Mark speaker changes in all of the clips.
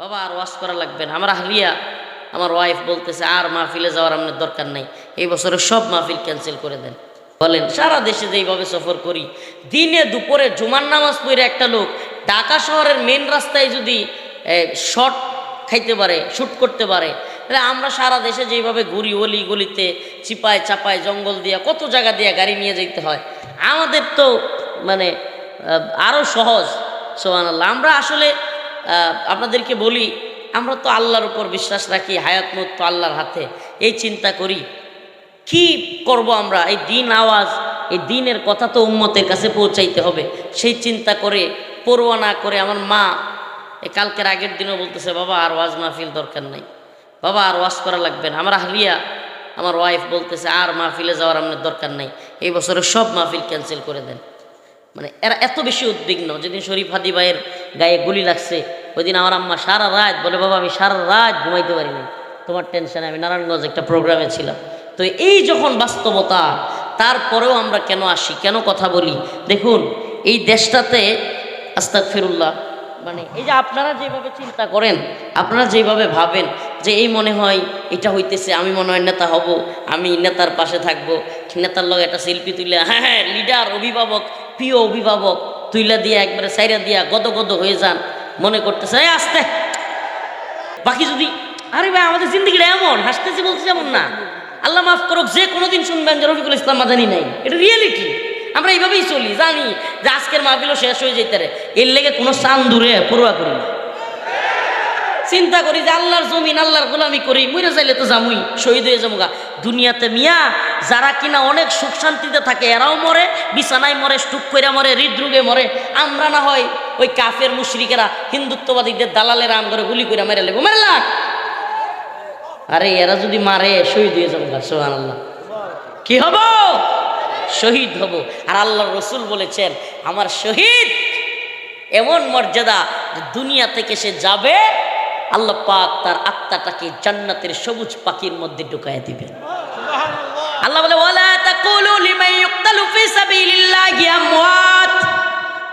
Speaker 1: বাবা, আর ওয়াশ করা লাগবে না। আমার আহলিয়া, আমার ওয়াইফ বলতেছে, আর মাহফিলে যাওয়ার আপনার দরকার নাই। এই বছরে সব মাহফিল ক্যান্সেল করে দেন। বলেন, সারা দেশে যেইভাবে সফর করি, দিনে দুপুরে জুমার নামাজ পড়ে একটা লোক ঢাকা শহরের মেন রাস্তায় যদি শর্ট খাইতে পারে শ্যুট করতে পারে, তাহলে আমরা সারা দেশে যেইভাবে ঘুরি, অলি গলিতে চিপায় চাপায় জঙ্গল দিয়া, কত জায়গা দিয়া গাড়ি নিয়ে যেতে হয়। আমাদের তো মানে আরও সহজ। সোহান আমরা আসলে আপনাদেরকে বলি, আমরা তো আল্লাহর উপর বিশ্বাস রাখি, হায়াত মত তো আল্লাহর হাতে। এই চিন্তা করি, কি করব আমরা? এই দিন আওয়াজ, এই দিনের কথা তো উম্মতের কাছে পৌঁছাইতে হবে। সেই চিন্তা করে পড়ুয়া না করে আমার মা কালকের আগের দিনও বলতেছে, বাবা, আর ওয়াজ মাহফিল দরকার নাই। বাবা, আর ওয়াজ করা লাগবে না। আমার আহলিয়া, আমার ওয়াইফ বলতেছে, আর মাহফিলে যাওয়ার আপনার দরকার নাই। এই বছরে সব মাহফিল ক্যান্সেল করে দেন। মানে এরা এত বেশি উদ্বিগ্ন। যেদিন শরীফ হাদি ভাইয়ের গায়ে গুলি লাগছে। ওই দিন আমার আম্মা সারা রাত বলে, বাবা, আমি সারা রাত ঘুমাইতে পারিনি তোমার টেনশনে আমি নারায়ণগঞ্জ একটা প্রোগ্রামে ছিলাম। তো এই যখন বাস্তবতা, তারপরেও আমরা কেন আসি, কেন কথা বলি? দেখুন, এই দেশটাতে আস্তাক ফিরুল্লাহ মানে এই যে আপনারা যেভাবে চিন্তা করেন, আপনারা যেভাবে ভাবেন যে এই মনে হয় এটা হইতেছে, আমি মনে হয় নেতা হব, আমি নেতার পাশে থাকব, নেতার লগে একটা শিল্পী তুলে হ্যাঁ হ্যাঁ লিডার অভিভাবক, প্রিয় অভিভাবক তুইলা দিয়া একবারে সাইরা দিয়া গদ গদ হয়ে যান। মনে করতেছে আসতে। বাকি যদি, আরে ভাই, আমাদের জিন্দগিটা এমন, হাসতেছি বলছি এমন না। আল্লাহ মাফ করুক, যে কোনোদিন শুনবেন যে রফিকুল ইসলাম মাদানি নাই। এটা রিয়েলিটি আমরা এইভাবেই চলি, জানি যে আজকের মাহফিলও শেষ হয়ে যেতে এর লেগে কোনো চান দূরে পড়ুয়া করি না। চিন্তা করি যে আল্লাহর জমিন, আল্লাহর গোলামি করি, মরে যাইলে তো জামুই শহীদ হয়ে যাব গা দুনিয়াতে মিয়া, যারা কিনা অনেক সুখ শান্তিতে থাকে, এরাও মরে, বিছানায় মরে স্টুক করে মরে, হৃদরোগে মরে। আমরা না হয় ওই কাফের মুশরিকেরা, হিন্দুত্ববাদীদের দালালেরা আম করে গুলি করে মেরে লেবো। মেরে লাগ! আরে, এরা যদি মারে, শহীদ হয়ে যাব গা সোহান আল্লাহ কি হব? শহীদ হব। আর আল্লাহ রসুল বলেছেন, আমার শহীদ এমন মর্যাদা দুনিয়া থেকে সে যাবে আল্লাহ পাক তার আত্মাটাকে জান্নাতের সবুজ পাখির মধ্যে ঢুকায় দিবেন। আল্লাহ বলে ওয়ালা তাকুলু লিমান ইউক্তালু ফি সাবিলিল্লাহি আমওয়াত।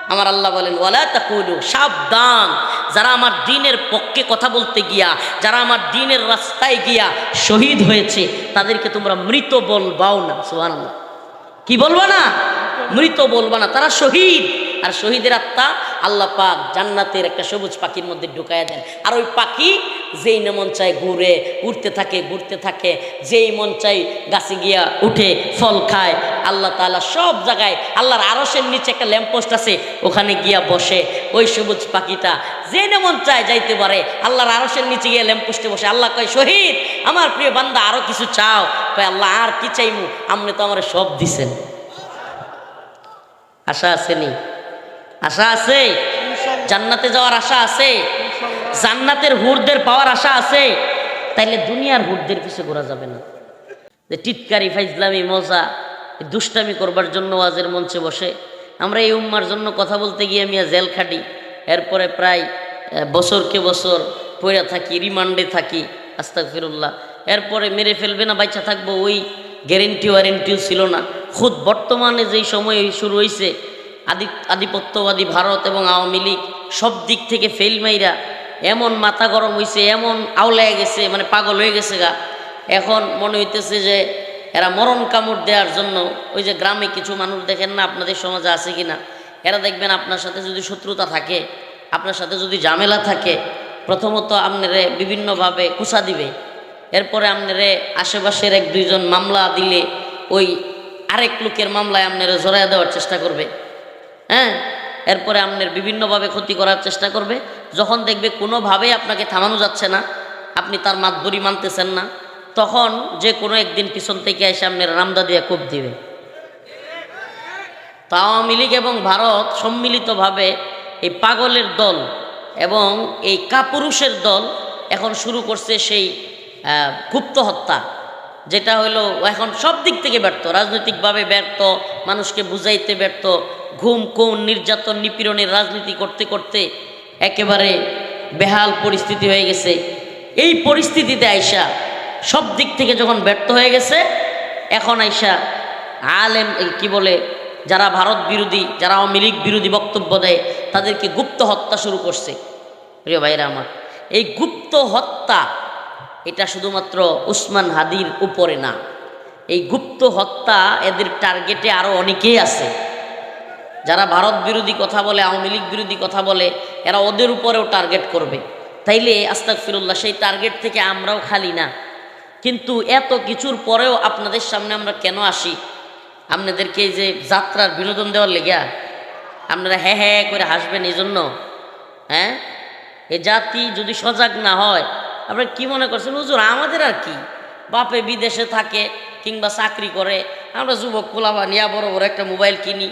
Speaker 1: আমার আল্লাহ বলেন ওয়ালা তাকুলু সাবধান। যারা আমার দিনের পক্ষে কথা বলতে গিয়া যারা আমার দিনের রাস্তায় গিয়া শহীদ হয়েছে তাদেরকে তোমরা মৃত বলবাও না। সুবহানাল্লাহ। কি বলব না? মৃত বলব না। তারা শহীদ। আর শহীদের আত্মা আল্লাহ পাক জান্নাতের একটা সবুজ পাখির মধ্যে ঢুকাইয়া দেন। আর ওই পাখি যেই না মন চায় ঘুরে উঠতে থাকে, ঘুরতে থাকে, যেই মন চাই গাছে গিয়া উঠে, ফল খায়, আল্লাহ তাআলা সব জায়গায় আল্লাহর আরসের নিচে একটা ল্যাম্পপোস্ট আছে, ওখানে গিয়া বসে ওই সবুজ পাখিটা যে না মন চায় যাইতে পারে, আল্লাহর আরসের নিচে গিয়ে ল্যাম্পপোস্টে বসে, আল্লাহ কয়, শহীদ, আমার প্রিয় বান্দা, আরও কিছু চাও? কয়, আল্লাহ, আর কি চাইমু? আপনি তো আমার সব দিছেন। আশা আসেনি আশা আছে? জান্নাতে যাওয়ার আশা আছে? জান্নাতের হুরদের পাওয়ার আশা আছে? তাইলে দুনিয়ার হুরদের পিছে ঘোরা যাবে না। যে টিটকারি, ফাইজলামি, মজা দুষ্টামি করবার জন্য ওয়াজের মঞ্চে বসে। আমরা এই উম্মার জন্য কথা বলতে গিয়ে মিয়া জেল খাটি। এরপরে প্রায় বছরকে বছর পড়ে থাকি, রিমান্ডে থাকি আস্তাক ফিরুল্লাহ এরপরে মেরে ফেলবে না বাচ্চা থাকব, ওই গ্যারেন্টি ওয়ারেন্টিও ছিল না। খুদ বর্তমানে যেই সময় শুরু হয়েছে আদি, আধিপত্যবাদী ভারত এবং আওয়ামী লীগ সব দিক থেকে ফেল মাইরা, এমন মাথা গরম হয়েছে এমন আওলায় গেছে মানে পাগল হয়ে গেছে গা। এখন মনে হইতেছে যে এরা মরণ কামড় দেওয়ার জন্য ওই যে গ্রামে কিছু মানুষ দেখেন না আপনাদের সমাজে আছে কি না, এরা দেখবেন আপনার সাথে যদি শত্রুতা থাকে, আপনার সাথে যদি ঝামেলা থাকে, প্রথমত আপনারে বিভিন্নভাবে কুসা দিবে। এরপরে আপনারে আশেপাশের এক দুইজন মামলা দিলে ওই আরেক লোকের মামলায় আপনারা জড়াইয়া দেওয়ার চেষ্টা করবে। হ্যাঁ? এরপরে আপনার বিভিন্নভাবে ক্ষতি করার চেষ্টা করবে। যখন দেখবে কোনোভাবেই আপনাকে থামানো যাচ্ছে না, আপনি তার মাতবরি মানতেছেন না, তখন যে কোনো একদিন পিছন থেকে এসে আপনার রামদা দিয়ে কোপ দিবে। তো আওয়ামী লীগ এবং ভারত সম্মিলিতভাবে এই পাগলের দল এবং এই কাপুরুষের দল এখন শুরু করছে সেই গুপ্ত হত্যা, যেটা হলো এখন সব দিক থেকে ব্যর্থ। রাজনৈতিকভাবে ব্যর্থ, মানুষকে বুঝাইতে ব্যর্থ ঘুম, কোন নির্যাতন, নিপীড়নের রাজনীতি করতে করতে একেবারে বেহাল পরিস্থিতি হয়ে গেছে। এই পরিস্থিতিতে আইসা সব দিক থেকে যখন ব্যর্থ হয়ে গেছে, এখন আইসা আলেম কি বলে, যারা ভারত বিরোধী, যারা আওয়ামী লীগ বিরোধী বক্তব্য দেয়, তাদেরকে গুপ্ত হত্যা শুরু করছে। প্রিয় ভাইরা আমার, এই গুপ্ত হত্যা, এটা শুধুমাত্র উসমান হাদির উপরে না। এই গুপ্ত হত্যা এদের টার্গেটে আরও অনেকেই আছে। যারা ভারত বিরোধী কথা বলে, আওয়ামী লীগ বিরোধী কথা বলে, এরা ওদের উপরেও টার্গেট করবে। তাইলে আস্তাক ফিরুল্লাহ সেই টার্গেট থেকে আমরাও খালি না। কিন্তু এত কিছুর পরেও আপনাদের সামনে আমরা কেন আসি? আপনাদেরকে এই যে যাত্রার বিনোদন দেওয়ার লেগা আপনারা হ্যাঁ হ্যাঁ করে হাসবেন এই জন্য হ্যাঁ? এ জাতি যদি সজাগ না হয়, আপনারা কি মনে করছেন? হুজুর, আমাদের আর কি? বাপে বিদেশে থাকে কিংবা চাকরি করে, আমরা যুবক পোলাবা নিয়া বড় বড় একটা মোবাইল কিনি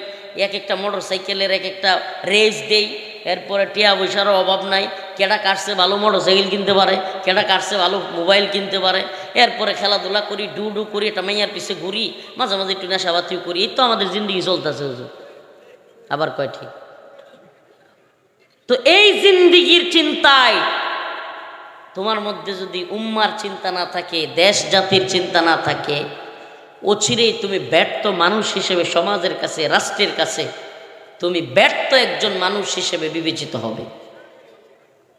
Speaker 1: এক একটা মোটর সাইকেলের এক একটা রেস দেই। এরপরে টিয়া পয়সারও অভাব নাই। কেডা কাটছে ভালো মোটর সাইকেল কিনতে পারে, কেডা কাটছে ভালো মোবাইল কিনতে পারে। এরপরে খেলাধুলা করি ডু ডু করি, একটা মাইয়ার পিছে ঘুরি, মাঝে মাঝে একটু নেশাবাতিও করি। এই তো আমাদের জিন্দগি চলতেছে আবার কয় ঠিক? তো এই জিন্দিগির চিন্তায় তোমার মধ্যে যদি উম্মার চিন্তা না থাকে, দেশ জাতির চিন্তা না থাকে অচিরেই তুমি ব্যর্থ মানুষ হিসেবে সমাজের কাছে, রাষ্ট্রের কাছে, তুমি ব্যর্থ একজন মানুষ হিসেবে বিবেচিত হবে।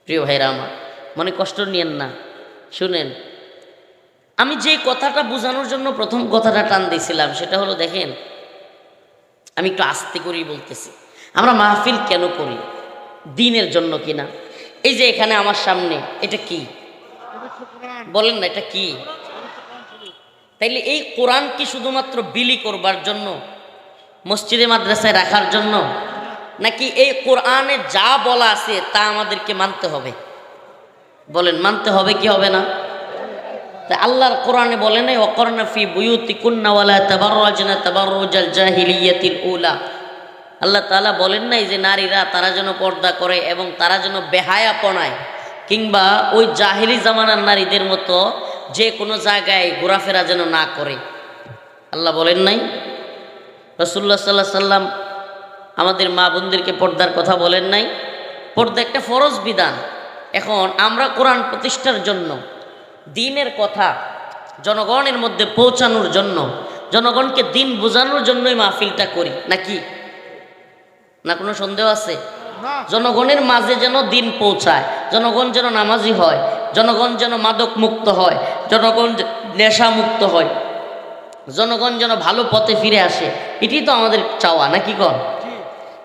Speaker 1: প্রিয় ভাইরা আমার, মনে কষ্ট নিয়েন না। শুনেন, আমি যে কথাটা বোঝানোর জন্য প্রথম কথাটা টান দিয়েছিলাম, সেটা হলো দেখেন, আমি একটু আস্তে করেই বলতেছি, আমরা মাহফিল কেন করি? দিনের জন্য কিনা? এই যে এখানে আমার সামনে, এটা কি? বলেন না, এটা কি? তাইলে এই কোরআন কি শুধুমাত্র বিলি করবার জন্য? মসজিদে মাদ্রাসায় রাখার জন্য? নাকি এই কোরআনে যা বলা আছে তা আমাদেরকে মানতে হবে? বলেন, মানতে হবে কি হবে না? তা আল্লাহর কোরআনে বলে নাই অকর্ণা ফি বুয়ুতি কুন্নাওয়ালা আল্লাহ তাআলা বলেন নাই যে নারীরা তারা যেন পর্দা করে এবং তারা যেন বেহায়া পনায় কিংবা ওই জাহিলি জামানার নারীদের মতো যে কোনো জায়গায় ঘোরাফেরা যেন না করে। আল্লাহ বলেন নাই? রসুল্লাহ সাল্লাহ সাল্লাম আমাদের মা বোনদেরকে পর্দার কথা বলেন নাই? পর্দা একটা ফরজ বিধান। এখন আমরা কোরআন প্রতিষ্ঠার জন্য দিনের কথা জনগণের মধ্যে পৌঁছানোর জন্য জনগণকে দিন বোঝানোর জন্যই মাহফিলটা করি নাকি? না কোনো সন্দেহ আছে? জনগণের মাঝে যেন দিন পৌঁছায় জনগণ যেন নামাজি হয় জনগণ যেন মাদক মুক্ত হয় জনগণ নেশা মুক্ত হয় জনগণ যেন ভালো পথে ফিরে আসে এটি তো আমাদের চাওয়া নাকি কন?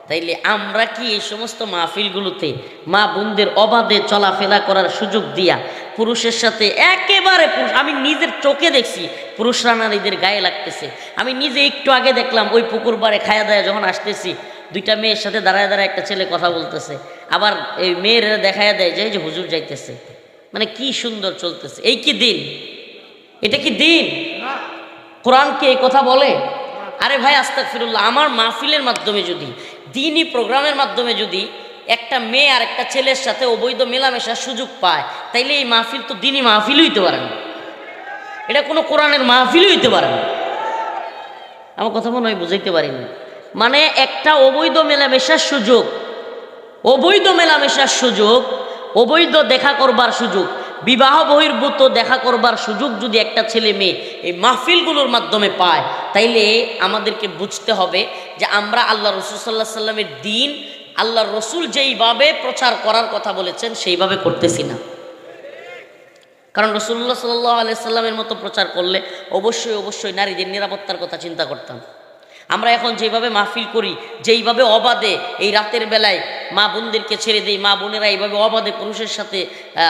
Speaker 1: তাইলে আমরা কি এই সমস্ত মাহফিলগুলোতে মা বোনদের অবাধে চলাফেরা করার সুযোগ দিয়া পুরুষের সাথে একেবারে পুরুষ আমি নিজের চোখে দেখছি পুরুষরা নারীদের গায়ে লাগতেছে। আমি নিজে একটু আগে দেখলাম ওই পুকুর পাড়ে খায়া দায়া যখন আসতেছি দুইটা মেয়ের সাথে দাঁড়ায় দাঁড়ায় একটা ছেলে কথা বলতেছে। আবার এই মেয়েরা দেখায় দেয় যে হুজুর যাইতেছে। মানে কি সুন্দর চলতেছে। এই কি দিন? এটা কি দিন? কোরআন কি এই কথা বলে? আরে ভাই আস্তাক ফিরুল্লাহ আমার মাহফিলের মাধ্যমে যদি, দিনই প্রোগ্রামের মাধ্যমে যদি একটা মেয়ে আর একটা ছেলের সাথে অবৈধ মেলামেশার সুযোগ পায়, তাইলে এই মাহফিল তো দিনই মাহফিল হইতে পারে না। এটা কোনো কোরআনের মাহফিল হইতে পারে না। আমার কথা মনে হয় বুঝাইতে পারিনি মানে একটা অবৈধ মেলামেশার সুযোগ, অবৈধ মেলামেশার সুযোগ অবৈধ দেখা করবার সুযোগ, বিবাহ বহির্ভূত দেখা করবার সুযোগ যদি একটা ছেলে মেয়ে এই মাহফিলগুলোর মাধ্যমে পায়, তাইলে আমাদেরকে বুঝতে হবে যে আমরা আল্লাহ রসুল সাল্লাহ সাল্লামের দিন, আল্লাহ রসুল যেইভাবে প্রচার করার কথা বলেছেন, সেইভাবে করতেছি না। কারণ রসুল্লাহ সাল্লাহ আলাইসাল্লামের মতো প্রচার করলে অবশ্যই অবশ্যই নারীদের নিরাপত্তার কথা চিন্তা করতাম। আমরা এখন যেভাবে মাহফিল করি যেইভাবে অবাধে এই রাতের বেলায় মা বোনদেরকে ছেড়ে দেই মা বোনেরা এইভাবে অবাধে পুরুষের সাথে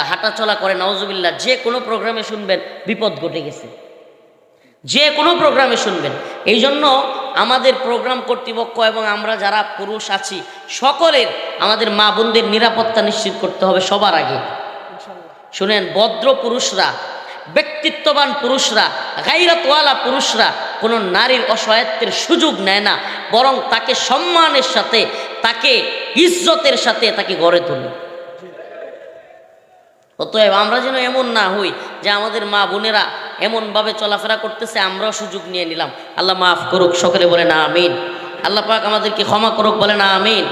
Speaker 1: হাঁটাচলা করে নওয়াজবিল্লা যে কোনো প্রোগ্রামে শুনবেন বিপদ ঘটে গেছে। যে কোনো প্রোগ্রামে শুনবেন। এই জন্য আমাদের প্রোগ্রাম কর্তৃপক্ষ এবং আমরা যারা পুরুষ আছি সকলের আমাদের মা বোনদের নিরাপত্তা নিশ্চিত করতে হবে সবার আগে। শুনেন ভদ্র পুরুষরা ব্যক্তিত্ববান পুরুষরা, গাইরাতওয়ালা পুরুষরা কোনো নারীর অসহায়ত্বের সুযোগ নেয় না, বরং তাকে সম্মানের সাথে, তাকে ইজ্জতের সাথে তাকে গড়ে তোলে। অতএব আমরা যেন এমন না হই যে আমাদের মা বোনেরা এমনভাবে চলাফেরা করতেছে, আমরাও সুযোগ নিয়ে নিলাম। আল্লাহ মাফ করুক, সকলে বলে না আমিন। আল্লাহ পাক আমাদেরকে ক্ষমা করুক বলে না আমিন।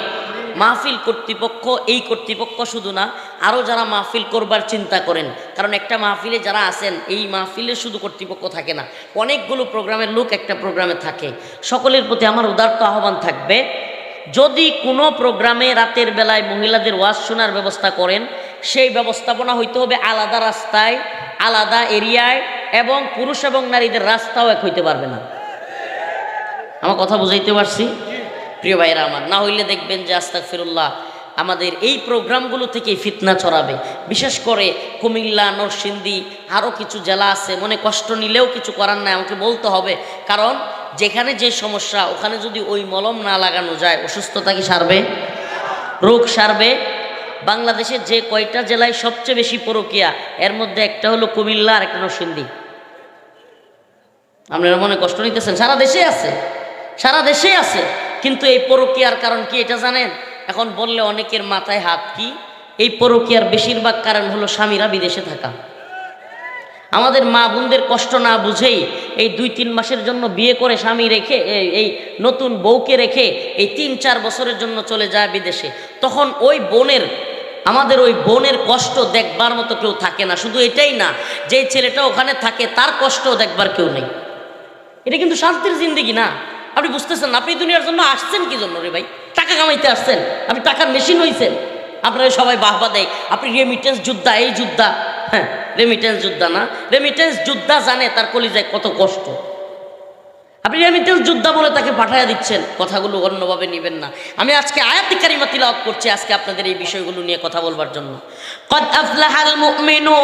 Speaker 1: মাহফিল কর্তৃপক্ষ, এই কর্তৃপক্ষ শুধু না আরও যারা মাহফিল করবার চিন্তা করেন। কারণ একটা মাহফিলে যারা আছেন, এই মাহফিলে শুধু কর্তৃপক্ষ থাকে না। অনেকগুলো প্রোগ্রামের লোক একটা প্রোগ্রামে থাকে। সকলের প্রতি আমার উদার্ত আহ্বান থাকবে, যদি কোনো প্রোগ্রামে রাতের বেলায় মহিলাদের ওয়াজ শোনার ব্যবস্থা করেন, সেই ব্যবস্থাপনা হইতে হবে আলাদা রাস্তায়, আলাদা এরিয়ায়, এবং পুরুষ এবং নারীদের রাস্তাও এক হইতে পারবে না। আমার কথা বুঝাইতে পারছি? প্রিয় ভাইরা আমার, না হইলে দেখবেন যে আস্তাক ফিরুল্লাহ আমাদের এই প্রোগ্রামগুলো থেকে ফিতনা ছড়াবে। বিশেষ করে কুমিল্লা, নরসিংদী আরও কিছু জেলা আছে, মনে কষ্ট নিলেও কিছু করার নাই, আমাকে বলতে হবে। কারণ যেখানে যে সমস্যা, ওখানে যদি ওই মলম না লাগানো যায়, অসুস্থতা কি সারবে? রোগ সারবে? বাংলাদেশের যে কয়টা জেলায় সবচেয়ে বেশি পরকিয়া, এর মধ্যে একটা হলো কুমিল্লা আর একটা নরসিংদী। আপনারা মনে কষ্ট নিতেছেন? সারা দেশে আছে। সারা দেশে আছে। কিন্তু এই পরকিয়ার কারণ কি এটা জানেন? এখন বললে অনেকের মাথায় হাত কি? এই পরকিয়ার বেশিরভাগ কারণ হলো স্বামীরা বিদেশে থাকা। আমাদের মা বোনদের কষ্ট না বুঝেই এই দুই তিন মাসের জন্য বিয়ে করে স্বামী রেখে, এই- নতুন বউকে রেখে এই তিন চার বছরের জন্য চলে যায় বিদেশে। তখন ওই বোনের, আমাদের ওই বোনের কষ্ট দেখবার মতো কেউ থাকে না। শুধু এটাই না, যেই ছেলেটা ওখানে থাকে তার কষ্ট দেখবার কেউ নেই। এটা কিন্তু শান্তির জিন্দিগি না। আপনি বুঝতেছেন আপনি দুনিয়ার জন্য আসছেন কি জন্য রে ভাই? টাকা কামাইতে আসছেন, আপনি টাকার মেশিন হইছেন। আপনারা সবাই বাহবা দেয়, আপনি রেমিটেন্স যোদ্ধা, এই যোদ্ধা। হ্যাঁ রেমিটেন্স যোদ্ধা না। রেমিটেন্স যোদ্ধা জানে তার কলিজায় কত কষ্ট। আপনি রেমিটেন্স যোদ্ধা বলে তাকে পাঠাইয়া দিচ্ছেন, কথাগুলো অন্যভাবে নেবেন না। আমি আজকে আয়াতি কারিমা তিলাওয়াত করছি আজকে আপনাদের এই বিষয়গুলো নিয়ে কথা বলবার জন্য। কদ আফলাহাল মুমিনুন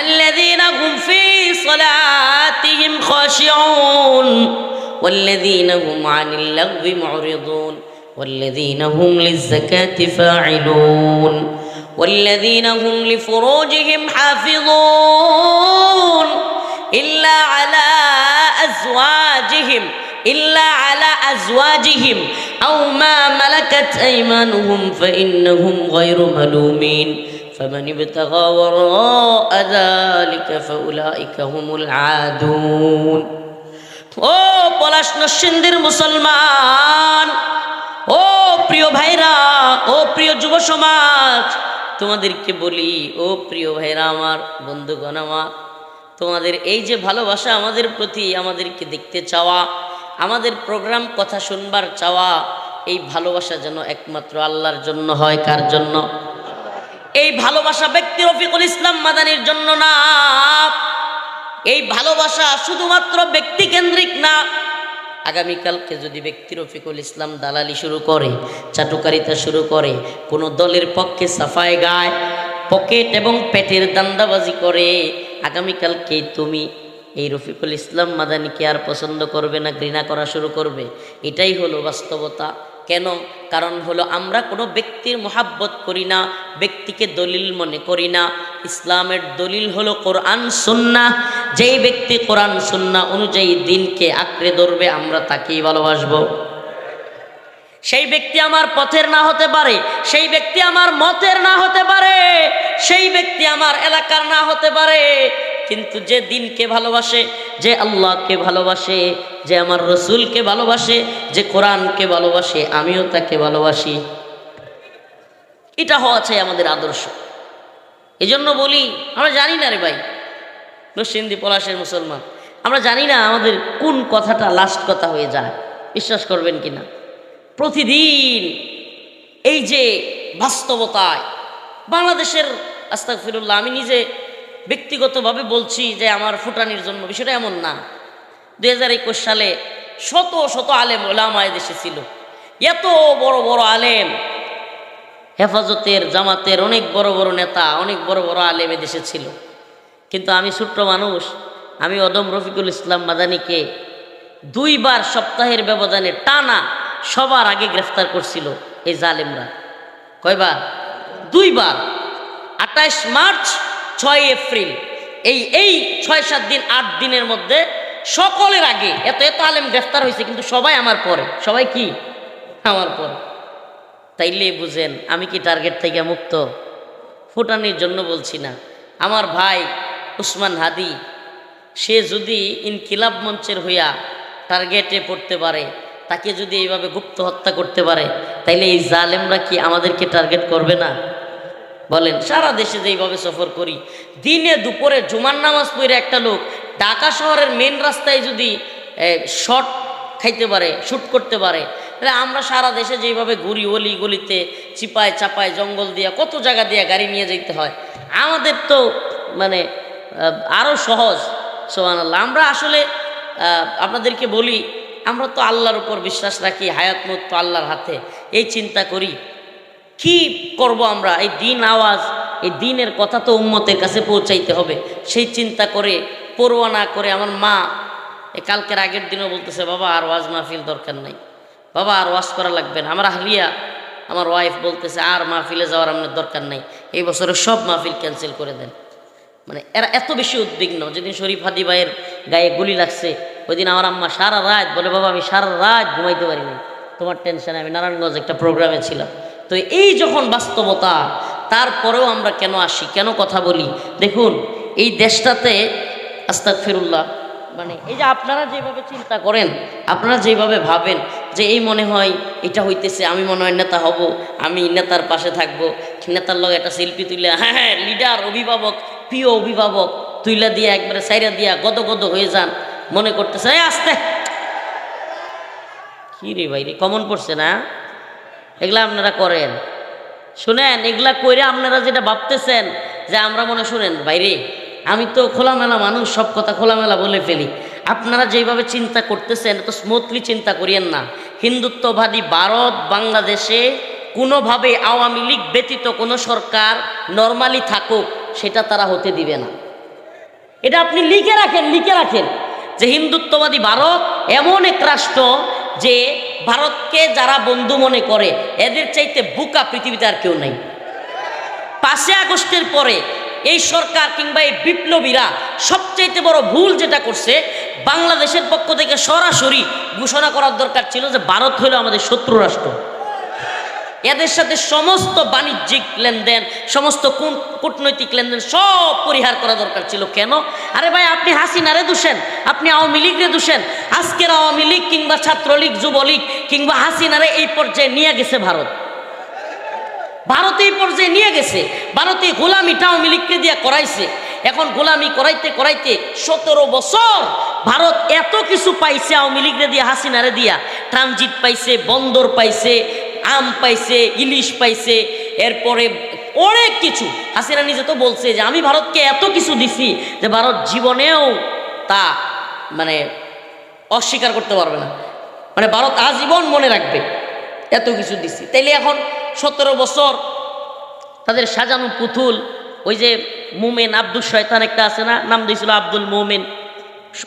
Speaker 1: الذين هم في صلاتهم خاشعون والذين هم عن اللغو معرضون والذين هم للزكاة فاعلون والذين هم لفروجهم حافظون إلا على أزواجهم إلا على أزواجهم. أو ما ملكت أيمانهم فإنهم غير ملومين. فمن ابتغى وراء ذلك فأولئك هم العادون ও পলাশ নসিন্দির মুসলমান ও প্রিয় ভাইরা ও প্রিয় যুব সমাজ তোমাদেরকে বলি ও প্রিয় ভাইরা আমার বন্ধুগণ আমার তোমাদের এই যে ভালোবাসা আমাদের প্রতি আমাদেরকে দেখতে চাওয়া আমাদের প্রোগ্রাম কথা শুনবার চাওয়া এই ভালোবাসা যেন একমাত্র আল্লাহর জন্য হয় কার জন্য এই ভালোবাসা ব্যক্তি রফিকুল ইসলাম মাদানির জন্য না। এই ভালোবাসা শুধুমাত্র ব্যক্তি কেন্দ্রিক না। আগামীকালকে যদি ব্যক্তি রফিকুল ইসলাম দালালি শুরু করে, চাটুকারিতা শুরু করে, কোনো দলের পক্ষে সাফায় গায়, পকেট এবং পেটের দান্দাবাজি করে, আগামীকালকে তুমি এই রফিকুল ইসলাম মাদানিকে আর পছন্দ করবে না, ঘৃণা করা শুরু করবে। এটাই হলো বাস্তবতা। কেন? কারণ হলো আমরা কোনো ব্যক্তির মোহাব্বত করি না, ব্যক্তিকে দলিল মনে করি না। ইসলামের দলিল হলো কোরআন সুন্না যেই ব্যক্তি কোরআন সুন্না অনুযায়ী দিনকে আঁকড়ে ধরবে, আমরা তাকেই ভালোবাসবো। সেই ব্যক্তি আমার পথের না হতে পারে, সেই ব্যক্তি আমার মতের না হতে পারে, সেই ব্যক্তি আমার এলাকার না হতে পারে কিন্তু যে দিনকে ভালোবাসে, যে আল্লাহকে ভালোবাসে, যে আমার রসুলকে ভালোবাসে, যে কোরআনকে ভালোবাসে, আমিও তাকে ভালোবাসি। এটা হওয়া চাই আমাদের আদর্শ। এই জন্য বলি, আমরা জানি না রে ভাই নসিন্দি পলাশের মুসলমান, আমরা জানি না আমাদের কোন কথাটা লাস্ট কথা হয়ে যায়। বিশ্বাস করবেন কিনা? প্রতিদিন এই যে বাস্তবতায়, বাংলাদেশের আস্তাক ফিরুল্লাহ আমি নিজে ব্যক্তিগতভাবে বলছি যে আমার ফুটানির জন্য বিষয়টা এমন না। দু হাজার একুশ সালে শত শত আলেম ওলামায় দেশে ছিল। এত বড় বড় আলেম হেফাজতের, জামাতের অনেক বড় বড় নেতা, অনেক বড় বড় আলেম দেশে ছিল। কিন্তু আমি ছোট্ট মানুষ, আমি অদম রফিকুল ইসলাম মাদানিকে দুইবার সপ্তাহের ব্যবধানে টানা সবার আগে গ্রেফতার করছিল এই জালেমরা। কয়বার? দুইবার। আঠাশ মার্চ ছয় এপ্রিল। এই এই ছয়, সাত দিন, আট দিনের মধ্যে সকলের আগে, এত এত আলেম গ্রেফতার হয়েছে, কিন্তু সবাই আমার পরে। সবাই কি? আমার পরে। তাইলে বুঝেন, আমি কি টার্গেট থেকে মুক্ত? ফুটানির জন্য বলছি না। আমার ভাই উসমান হাদি, সে যদি ইনকিলাব মঞ্চের হইয়া টার্গেটে পড়তে পারে, তাকে যদি এইভাবে গুপ্ত হত্যা করতে পারে, তাইলে এই জালেমরা কি আমাদেরকে টার্গেট করবে না? বলেন, সারা দেশে যেইভাবে সফর করি, দিনে দুপুরে জুমার নামাজ পড়ে একটা লোক ঢাকা শহরের মেন রাস্তায় যদি শর্ট খাইতে পারে শ্যুট করতে পারে, তাহলে আমরা সারা দেশে যেভাবে ঘুরি, অলি গলিতে চিপায় চাপায় জঙ্গল দিয়া, কত জায়গা দিয়া গাড়ি নিয়ে যেতে হয়। আমাদের তো মানে আরও সহজ সোহান আল্লাহ আমরা আসলে আপনাদেরকে বলি, আমরা তো আল্লাহর উপর বিশ্বাস রাখি, হায়াত মত তো আল্লাহর হাতে। এই চিন্তা করি। কি করব আমরা? এই দিন আওয়াজ, এই দিনের কথা তো উম্মতের কাছে পৌঁছাইতে হবে। সেই চিন্তা করে পড়ুয়া না করে আমার মা কালকের আগের দিনও বলতেছে, বাবা, আর ওয়াজ মাহফিল দরকার নাই। বাবা, আর ওয়াজ করা লাগবে না। আমার হালিয়া আমার ওয়াইফ বলতেছে, আর মাহফিলে যাওয়ার আপনার দরকার নাই। এই বছরে সব মাহফিল ক্যান্সেল করে দেন। মানে এরা এত বেশি উদ্বিগ্ন। যেদিন শরীফ হাদি ভাইয়ের গায়ে গুলি লাগছে ওই দিন আমার আম্মা সারা রাত বলে, বাবা, আমি সারা রাত ঘুমাইতে পারিনি তোমার টেনশনে আমি নারায়ণগঞ্জ একটা প্রোগ্রামে ছিলাম। তো এই যখন বাস্তবতা, তারপরেও আমরা কেন আসি? কেন কথা বলি? দেখুন, এই দেশটাতে আস্তাক ফিরুল্লাহ মানে এই যে আপনারা যেভাবে চিন্তা করেন, আপনারা যেভাবে ভাবেন যে এই মনে হয় এটা হইতেছে, আমি মনে হয় নেতা হব, আমি নেতার পাশে থাকব, নেতার লগে একটা শিল্পী তুলে হ্যাঁ হ্যাঁ লিডার অভিভাবক, প্রিয় অভিভাবক, তুইলা দিয়া একবারে সাইরা দিয়া গদ গদ হয়ে যান, মনে করতেছে আসতে! কি রে ভাই রে, কমন পড়ছে না? এগুলা আপনারা করেন। শুনেন, এগুলা কইরে আপনারা যেটা ভাবতেছেন যে আমরা মনে শুনেন বাইরে আমি তো খোলামেলা মানুষ, সব কথা খোলামেলা বলে ফেলি। আপনারা যেভাবে চিন্তা করতেছেন, এত স্মুথলি চিন্তা করিয়েন না। হিন্দুত্ববাদী ভারত, বাংলাদেশে কোনোভাবে আওয়ামী লীগ ব্যতীত কোনো সরকার নর্মালি থাকুক, সেটা তারা হতে দিবে না। এটা আপনি লিখে রাখেন লিখে রাখেন যে হিন্দুত্ববাদী ভারত এমন এক রাষ্ট্র যে ভারতকে যারা বন্ধু মনে করে, এদের চাইতে বুকা পৃথিবীতে আর কেউ নাই। পাঁচই আগস্টের পরে এই সরকার কিংবা এই বিপ্লবীরা সবচাইতে বড় ভুল যেটা করছে, বাংলাদেশের পক্ষ থেকে সরাসরি ঘোষণা করার দরকার ছিল যে ভারত হলো আমাদের শত্রু রাষ্ট্র। এদের সাথে সমস্ত বাণিজ্যিক লেনদেন, সমস্ত কূট- কূটনৈতিক লেনদেন সব পরিহার করা দরকার ছিল। কেন? আরে ভাই, আপনি হাসিনারে দোষেন, আপনি আওয়ামী লীগরে দোষেন আজকের আওয়ামী লীগ কিংবা ছাত্রলীগ, যুবলীগ কিংবা হাসিনারে এই পর্যায়ে নিয়ে গেছে ভারত। ভারত এই পর্যায়ে নিয়ে গেছে। ভারতে গোলামিটা আওয়ামী লীগকে দিয়ে করাইছে। এখন গোলামি করাইতে করাইতে সতেরো বছর ভারত এত কিছু পাইছে আওয়ামী লীগরে দিয়ে, হাসিনারে দিয়া। ট্রানজিট পাইছে, বন্দর পাইছে, আম পাইছে, ইলিশ পাইছে, এরপরে অনেক কিছু। হাসিনা নিজে তো বলছে যে, আমি ভারতকে এত কিছু দিছি যে ভারত জীবনেও তা মানে অস্বীকার করতে পারবে না। মানে ভারত আজীবন মনে রাখবে, এত কিছু দিছি। তাইলে এখন সতেরো বছর তাদের সাজানো পুতুল, ওই যে মোমেন আব্দুল শয়তান একটা আছে না, নাম দিয়েছিল আব্দুল মোমেন,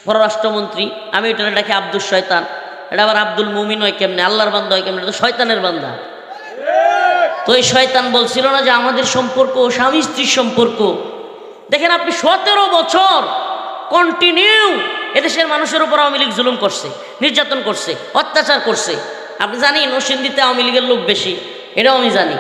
Speaker 1: পররাষ্ট্রমন্ত্রী, আমি ওইটা ডাকি আব্দুল শয়তান। এটা আবার আব্দুল মুমিন হয় কেমনে, আল্লাহর বান্দা হয় কেমনে, এটা তো শয়তানের বান্দা। তো এই শয়তান বলছিল না যে আমাদের সম্পর্ক স্বামী স্ত্রীর সম্পর্ক। দেখেন আপনি সতেরো বছর কন্টিনিউ এদেশের মানুষের উপর আওয়ামী লীগ জুলুম করছে, নির্যাতন করছে, অত্যাচার করছে। আপনি জানেন নরসিংদীতে আওয়ামী লীগের লোক বেশি, এটাও আমি জানি।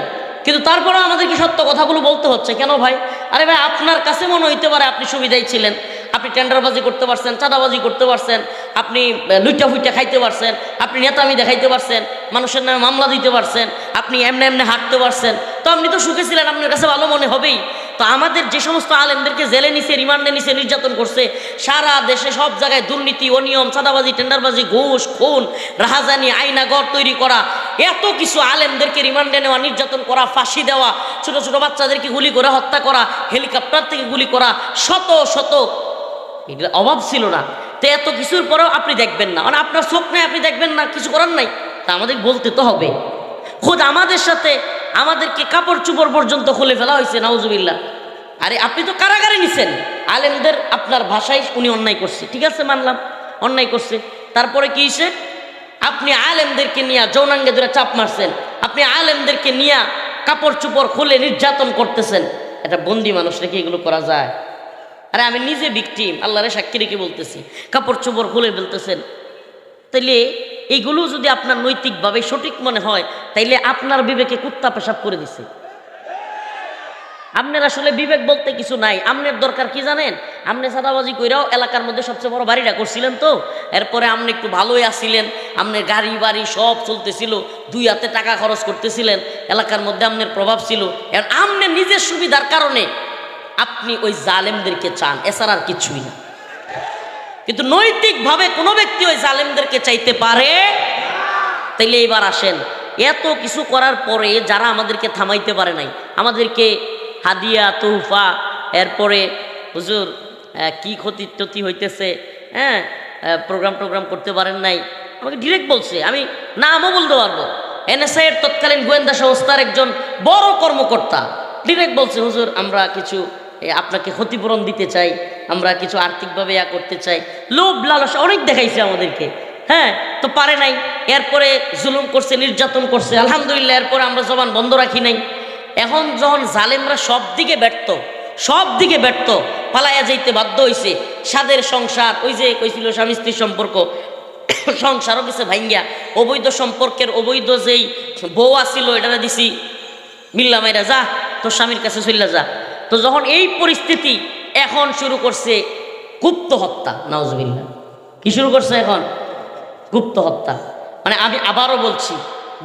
Speaker 1: কিন্তু তারপরেও আমাদেরকে সত্য কথাগুলো বলতে হচ্ছে? কেন ভাই? আরে ভাই, আপনার কাছে মনে হইতে পারে আপনি সুবিধাই ছিলেন। আপনি টেন্ডারবাজি করতে পারছেন, চাঁদাবাজি করতে পারছেন, আপনি লুইটা ফুইটা খাইতে পারছেন, আপনি নেতামি দেখাইতে পারছেন, মানুষের নামে মামলা দিতে পারছেন, আপনি এমনি এমনি হাঁটতে পারছেন। তো আপনি তো সুখে ছিলেন, আপনার কাছে ভালো মনে হবেই। তো আমাদের যে সমস্ত আলেমদেরকে জেলে নিছে, রিমান্ডে নিছে, নির্যাতন করছে, সারা দেশে সব জায়গায় দুর্নীতি, অনিয়ম, চাঁদাবাজি, টেন্ডারবাজি, ঘুষ, খুন, রাহাজানি আইনাগর তৈরি করা, এত কিছু আলেমদেরকে রিমান্ডে নেওয়া, নির্যাতন করা, ফাঁসি দেওয়া, ছোট ছোট বাচ্চাদেরকে গুলি করে হত্যা করা, হেলিকপ্টার থেকে গুলি করা, শত শত, এগুলো অভাব ছিল না। তো এত কিছুর পরেও আপনি দেখবেন না। মানে আপনার চোখ আপনি দেখবেন না, কিছু করার নাই। তা আমাদের বলতে তো হবে। খোদ আমাদের সাথে আমাদেরকে কাপড় চুপড় পর্যন্ত খুলে ফেলা হয়েছে নাউজুবিল্লা আরে আপনি তো কারাগারে নিছেন। আলেমদের আপনার ভাষায় উনি অন্যায় করছে। ঠিক আছে, মানলাম, অন্যায় করছে। তারপরে কি হয়েছে? আপনি আলেমদেরকে নিয়ে যৌনাঙ্গে ধরে চাপ মারছেন। আপনি আলেমদেরকে নিয়ে কাপড় চুপড় খুলে নির্যাতন করতেছেন। একটা বন্দি মানুষ রেখে এগুলো করা যায়? আরে আমি নিজে ভিকটিম আল্লাহরে সাক্ষী রেখে বলতেছি। কাপড় চোপড় খুলে ফেলতেছেন। তাইলে এইগুলো যদি আপনার নৈতিকভাবে সঠিক মনে হয়, তাইলে আপনার বিবেকে কুত্তা পেশাব করে দিছে। আপনার আসলে বিবেক বলতে কিছু নাই। আপনার দরকার কি জানেন? আপনি সাদাবাজি কইরাও এলাকার মধ্যে সবচেয়ে বড় বাড়িটা করছিলেন তো। এরপরে আপনি একটু ভালোই আসছিলেন আপনার গাড়ি বাড়ি সব চলতেছিল, দুই হাতে টাকা খরচ করতেছিলেন, এলাকার মধ্যে আপনার প্রভাব ছিল। এখন আপনি নিজের সুবিধার কারণে আপনি ওই জালেমদেরকে চান, এছাড়া আর কিছুই না। কিন্তু নৈতিকভাবে কোনো ব্যক্তি ওই জালেমদেরকে চাইতে পারে তাইলে এবার আসেন, এত কিছু করার পরে যারা আমাদেরকে থামাইতে পারে নাই, আমাদেরকে হাদিয়া, তোহফা, এরপরে হুজুর কি ক্ষতি টতি হইতেছে হ্যাঁ প্রোগ্রাম টোগ্রাম করতে পারেন নাই, আমাকে ডিরেক্ট বলছে, আমি নামও বলতে পারব। এনএসআই এর তৎকালীন গোয়েন্দা সংস্থার একজন বড় কর্মকর্তা ডিরেক্ট বলছে, হুজুর, আমরা কিছু আপনাকে ক্ষতিপূরণ দিতে চাই, আমরা কিছু আর্থিকভাবে ইয়া করতে চাই। লোভ, লালসা অনেক দেখাইছে আমাদেরকে। হ্যাঁ তো পারে নাই। এরপরে জুলুম করছে, নির্যাতন করছে। আলহামদুলিল্লাহ, এরপরে আমরা জবান বন্ধ রাখি নাই। এখন যখন জালেমরা সব দিকে ব্যর্থ, সব দিকে ব্যর্থ, পালাইয়া যাইতে বাধ্য হইছে, সাদের সংসার, ওই যে কইছিল স্বামী স্ত্রীর সম্পর্ক, সংসারও গেছে ভাঙ্গিয়া অবৈধ সম্পর্কের অবৈধ যেই বউ আসিল এটা দিছি। মিল্লা মাইরা যা, তোর স্বামীর কাছে চললা যা। তো যখন এই পরিস্থিতি এখন শুরু করছে, গুপ্ত হত্যা নওয়াজবিল্লা কি শুরু করছে এখন? গুপ্ত হত্যা। মানে আমি আবারও বলছি,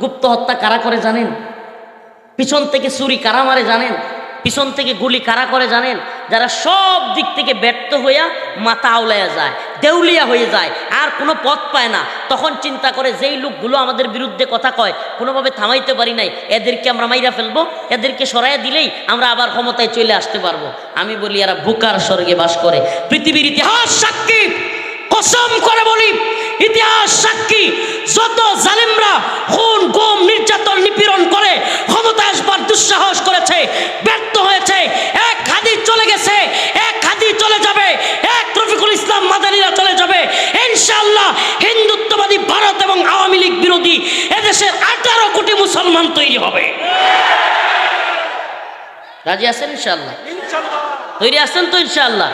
Speaker 1: গুপ্ত হত্যা কারা করে জানেন? পিছন থেকে চুরি কারা মারে জানেন? পিছন থেকে গুলি কারা করে জানেন? যারা সব দিক থেকে ব্যর্থ হইয়া মাথা আউলাইয়া যায়, দেউলিয়া হয়ে যায়, আর কোনো পথ পায় না। তখন চিন্তা করে যেই লোকগুলো আমাদের বিরুদ্ধে কথা কয়, কোনোভাবে থামাইতে পারি নাই, এদেরকে আমরা মাইরা ফেলব, এদেরকে সরাইয়া দিলেই আমরা আবার ক্ষমতায় চলে আসতে পারব। আমি বলি, এরা বুকার স্বর্গে বাস করে। পৃথিবীর ইতিহাস সাক্ষী। কসম করে বলি ইতিহাস সাক্ষী যত জালিমরা খুন গুম নির্যাতন নিপীড়ন করে ক্ষমতা আসবার দুঃসাহস করেছে ব্যর্থ হয়েছে এক হাদি চলে গেছে এক হাদি চলে যাবে এক রফিকুল ইসলাম মাদানীরা চলে যাবে ইনশাআল্লাহ হিন্দুত্ববাদী ভারত এবং আওয়ামী লীগ বিরোধী এদেশের আঠারো কোটি মুসলমান তৈরি হবে। রাজি আছেন ইনশাআল্লাহ? তৈরি আছেন তো ইনশাআল্লাহ?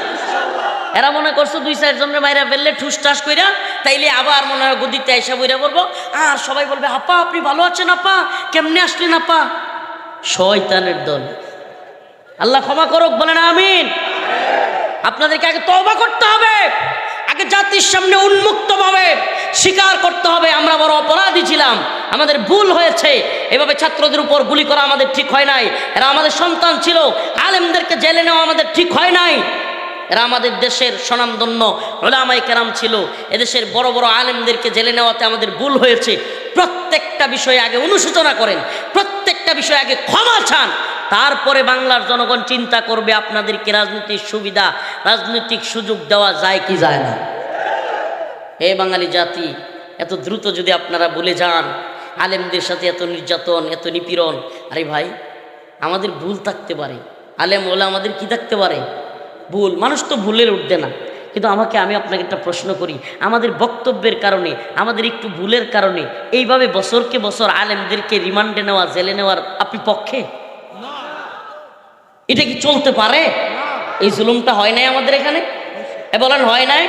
Speaker 1: এরা মনে করছ দুই চারজনের মাইরা ফেললে ঠুস টাস কইরা তাইলে আবার মনে হয় গদিতে আইসা বইরা বলব আর সবাই বলবে, আপা, আপনি ভালো আছেন, আপা? কেমনে আসলেন, আপা? শয়তানের দল। আল্লাহ ক্ষমা করুক, বলেন আমিন। আপনাদেরকে আগে তওবা করতে হবে। আগে জাতির সামনে উন্মুক্তভাবে স্বীকার করতে হবে। আমরা বড় অপরাধী ছিলাম। আমাদের ভুল হয়েছে। এভাবে ছাত্রদের উপর গুলি করা আমাদের ঠিক হয় নাই। এরা আমাদের সন্তান ছিল। আলেমদেরকে জেলে নেওয়া আমাদের ঠিক হয় নাই। এরা আমাদের দেশের স্বনামধন্য ওলামাই কেরাম ছিল। এদেশের বড় বড় আলেমদেরকে জেলে নেওয়াতে আমাদের ভুল হয়েছে। প্রত্যেকটা বিষয়ে আগে অনুশোচনা করেন, প্রত্যেকটা বিষয়ে আগে ক্ষমা চান। তারপরে বাংলার জনগণ চিন্তা করবে আপনাদেরকে রাজনীতির সুবিধা, রাজনৈতিক সুযোগ দেওয়া যায় কি যায় না। হে বাঙালি জাতি, এত দ্রুত যদি আপনারা ভুলে যান, আলেমদের সাথে এত নির্যাতন, এত নিপীড়ন, আরে ভাই, আমাদের ভুল থাকতে পারে। আলেম ওলা আমাদের কি থাকতে পারে? ভুল। মানুষ তো ভুলের উঠবে না। কিন্তু আমাকে আমি আপনাকে একটা প্রশ্ন করি। আমাদের বক্তব্যের কারণে, আমাদের একটু ভুলের কারণে, এইভাবে বছরকে বছর আলেমদেরকে রিমান্ডে নেওয়া, জেলে নেওয়ার আপনি পক্ষে? এটা কি চলতে পারে? এই জুলুমটা হয় নাই আমাদের এখানে? বলেন, হয় নাই?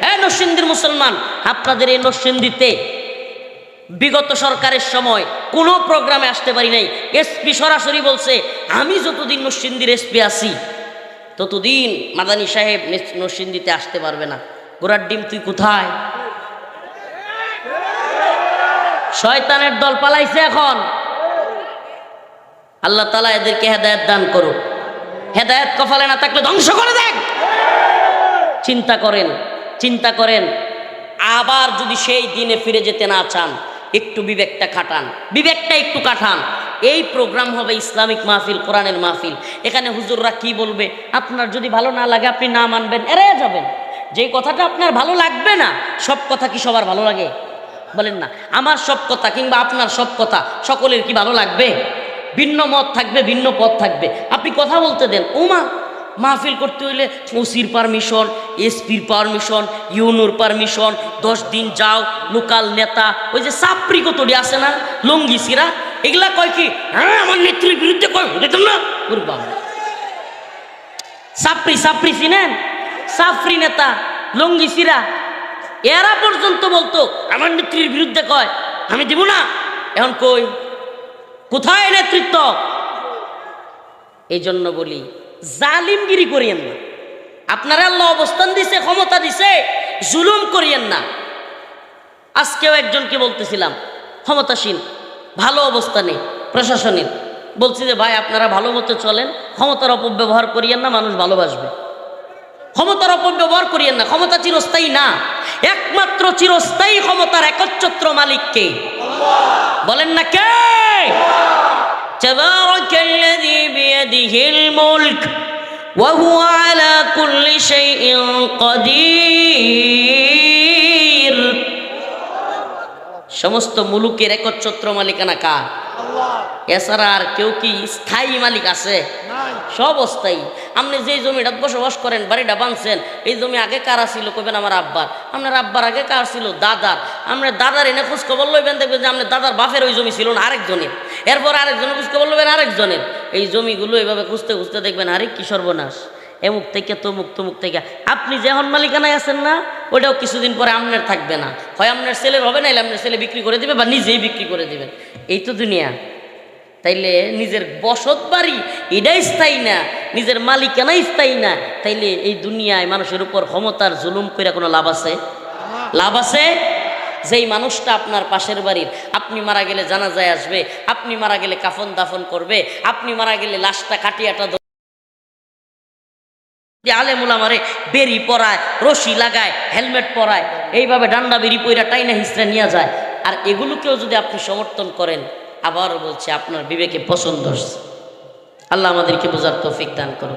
Speaker 1: হ্যাঁ নরসিংদীর মুসলমান, আপনাদের এই নরসিংদীতে বিগত সরকারের সময় কোনো প্রোগ্রামে আসতে পারি নাই। এসপি সরাসরি বলছে, আমি যতদিন নরসিংদীর এসপি আছি ততদিন মাদানী সাহেব নিস- নরসিংদীতে আসতে পারবে না। গোড়ার ডিম তুই কোথায়? শয়তানের দল পালাইছে এখন। আল্লাহ তালা এদেরকে হেদায়ত দান করুক। হেদায়ত কপালে না থাকলে ধ্বংস করে দেখ চিন্তা করেন চিন্তা করেন, আবার যদি সেই দিনে ফিরে যেতে না চান, একটু বিবেকটা খাটান। বিবেকটা একটু কাটান। এই প্রোগ্রাম হবে ইসলামিক মাহফিল, কোরআনের মাহফিল। এখানে হুজুররা কি বলবে? আপনার যদি ভালো না লাগে, আপনি না মানবেন এড়িয়ে যাবেন। যেই কথাটা আপনার ভালো লাগবে না, সব কথা কি সবার ভালো লাগে? বলেন না, আমার সব কথা কিংবা আপনার সব কথা, সকলের কি ভালো লাগবে? ভিন্ন মত থাকবে, ভিন্ন পথ থাকবে। আপনি কথা বলতে দেন ওমা মাহফিল করতে হইলে ওসির পারমিশন, এসপির পারমিশন, ইউনুর পারমিশন, দশ দিন যাও, লোকাল নেতা, ওই যে সাপ্রি কতটি আছে না, লঙ্গি সিরা এগুলা কয় কি? হ্যাঁ আমার নেত্রীর বিরুদ্ধে কয় না? ওর বাবা। সাপ্রি সাপ্রি চিনেন? সাফরি নেতা, লঙ্গি সিরা এরা পর্যন্ত বলতো, আমার নেত্রীর বিরুদ্ধে কয়, আমি দিব না। এখন কই? কোথায় নেতৃত্ব? এই জন্য বলি, জালিমগিরি করিয়েন না। আপনারা আল্লাহ অবস্থান দিছে, ক্ষমতা দিছে, জুলুম করিয়েন না। আজকেও একজনকে বলতেছিলাম, ক্ষমতাসীন। ভালো অবস্থানে প্রশাসনের বলছি যে ভাই আপনারা ভালো মতো চলেন ক্ষমতার অপব্যবহার করিয়েন না মানুষ ভালোবাসবে ক্ষমতার অপব্যবহার করিয়েন না ক্ষমতা চিরস্থায়ী না একমাত্র চিরস্থায়ী ক্ষমতার একচ্ছত্র মালিককে বলেন না কে تبارك الذي بيده الملك وهو على كل شيء قدير সমস্ত মুলুকের একচ্ছত্র মালিকানা কার? এছাড়া আর কেউ কি স্থায়ী মালিক আছে? সব অস্থায়ী। আপনি যেই জমিটা বসবাস করেন বাড়িটা বানছেন এই জমি আগে কারা ছিল কবেন আমার আব্বার? আপনার আব্বার আগে কার ছিল? দাদার। আপনার দাদার এনে খোঁজ খবর লইবেন দেখবেন যে আপনার দাদার বাপের ওই জমি ছিল না আরেকজনের। এরপর আরেকজনের খোঁজ খবর লইবেন আরেকজনের। এই জমিগুলো এইভাবে খুঁজতে খুঁজতে দেখবেন আরে কি সর্বনাশ। এমুক থেকে, তমুক তমুক থেকে। আপনি যখন মালিকানায় আছেন না, ওটাও কিছুদিন পরে আপনার থাকবে না। হয় আপনার ছেলের হবে না আপনার ছেলে বিক্রি করে দিবে বা নিজেই বিক্রি করে দিবেন এই তো দুনিয়া। তাইলে নিজের বসত বাড়ি, এটাই স্থায়ী না। নিজের মালিকানাই স্থায়ী না। তাইলে এই দুনিয়ায় মানুষের উপর ক্ষমতার জুলুম করে কোনো লাভ আছে? লাভ আছে? যেই মানুষটা আপনার পাশের বাড়ির, আপনি মারা গেলে জানা যায় আসবে, আপনি মারা গেলে কাফন দাফন করবে, আপনি মারা গেলে লাশটা কাটিয়াটা আলে মোলামারে বেরি পরায়, রশি লাগায়, হেলমেট পরায়, এইভাবে ডান্ডা বেরি পইরা টাইনা হিসরা নিয়ে যায়। আর এগুলোকেও যদি আপনি সমর্থন করেন, আবারও বলছে, আপনার বিবেকে পছন্দ আল্লাহ আমাদেরকে বোঝার তৌফিক দান করো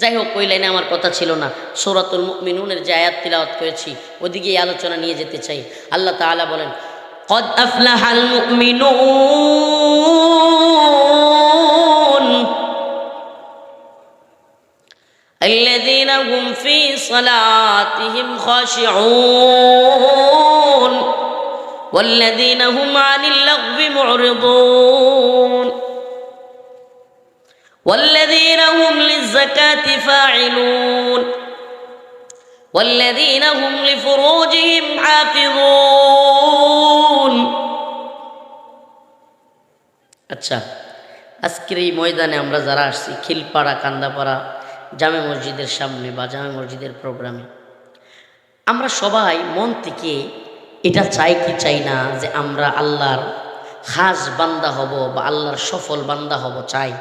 Speaker 1: যাই হোক, ওই লাইনে আমার কথা ছিল না। সৌরাতুল মিনুনের যে আয়াত তিলাওয়াত করেছি, ওদিকে এই আলোচনা নিয়ে যেতে চাই। আল্লাহ তাআলা বলেন, কদ আফলাহাল মুমিনুন في صلاتهم خاشعون والذين هم عن اللغو معرضون والذين هم للزكاة فاعلون والذين هم لفروجهم حافظون আচ্ছা আজকের এই ময়দানে আমরা যারা আসছি খিলপাড়া কান্দাপাড়া জামে মসজিদের সামনে বা জামে মসজিদের প্রোগ্রামে। আমরা সবাই মন থেকে এটা চাই কি চাই না যে আমরা আল্লাহর খাস বান্দা হব বা আল্লাহর সফল বান্দা হব চাই।